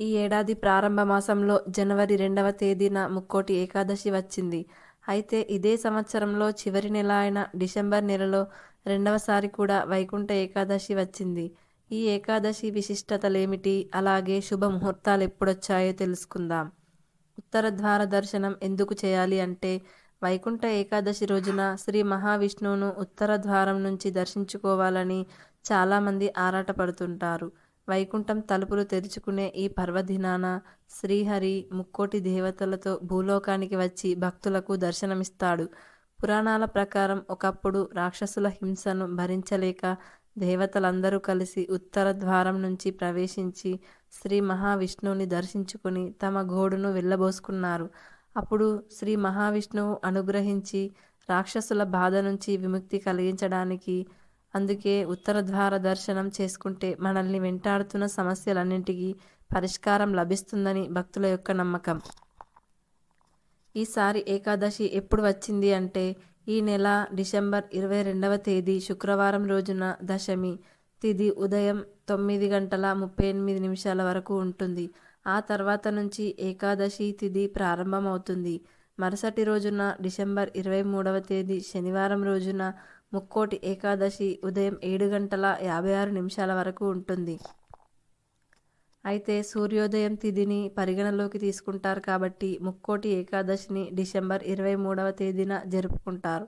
ఈ ఏడాది ప్రారంభ మాసంలో జనవరి రెండవ తేదీన ముక్కోటి ఏకాదశి వచ్చింది. అయితే ఇదే సంవత్సరంలో చివరి నెల అయిన డిసెంబర్ నెలలో రెండవసారి కూడా వైకుంఠ ఏకాదశి వచ్చింది. ఈ ఏకాదశి విశిష్టతలేమిటి? అలాగే శుభ ముహూర్తాలెప్పుడొచ్చాయో తెలుసుకుందాం. ఉత్తర ద్వార దర్శనం ఎందుకు చేయాలి అంటే వైకుంఠ ఏకాదశి రోజున శ్రీ మహావిష్ణువును ఉత్తర ద్వారం నుంచి దర్శించుకోవాలని చాలామంది ఆరాటపడుతుంటారు. వైకుంఠం తలుపులు తెరుచుకునే ఈ పర్వదినాన శ్రీహరి ముక్కోటి దేవతలతో భూలోకానికి వచ్చి భక్తులకు దర్శనమిస్తాడు. పురాణాల ప్రకారం ఒకప్పుడు రాక్షసుల హింసను భరించలేక దేవతలందరూ కలిసి ఉత్తర ద్వారం నుంచి ప్రవేశించి శ్రీ మహావిష్ణువుని దర్శించుకుని తమ గోడును వెళ్ళబోసుకున్నారు. అప్పుడు శ్రీ మహావిష్ణువు అనుగ్రహించి రాక్షసుల బాధ నుంచి విముక్తి కలిగించడానికి అందుకే ఉత్తర ద్వార దర్శనం చేసుకుంటే మనల్ని వెంటాడుతున్న సమస్యలన్నింటికీ పరిష్కారం లభిస్తుందని భక్తుల యొక్క నమ్మకం. ఈసారి ఏకాదశి ఎప్పుడు వచ్చింది అంటే ఈ నెల డిసెంబర్ ఇరవై రెండవ తేదీ శుక్రవారం రోజున దశమి తిథి ఉదయం తొమ్మిది గంటల ముప్పై ఎనిమిది నిమిషాల వరకు ఉంటుంది. ఆ తర్వాత నుంచి ఏకాదశి తిథి ప్రారంభమవుతుంది. మరుసటి రోజున డిసెంబర్ ఇరవై మూడవ తేదీ శనివారం రోజున ముక్కోటి ఏకాదశి ఉదయం ఏడు గంటల యాభై ఆరు నిమిషాల వరకు ఉంటుంది. అయితే సూర్యోదయం తిథిని పరిగణలోకి తీసుకుంటారు కాబట్టి ముక్కోటి ఏకాదశిని డిసెంబర్ ఇరవై మూడవ తేదీన జరుపుకుంటారు.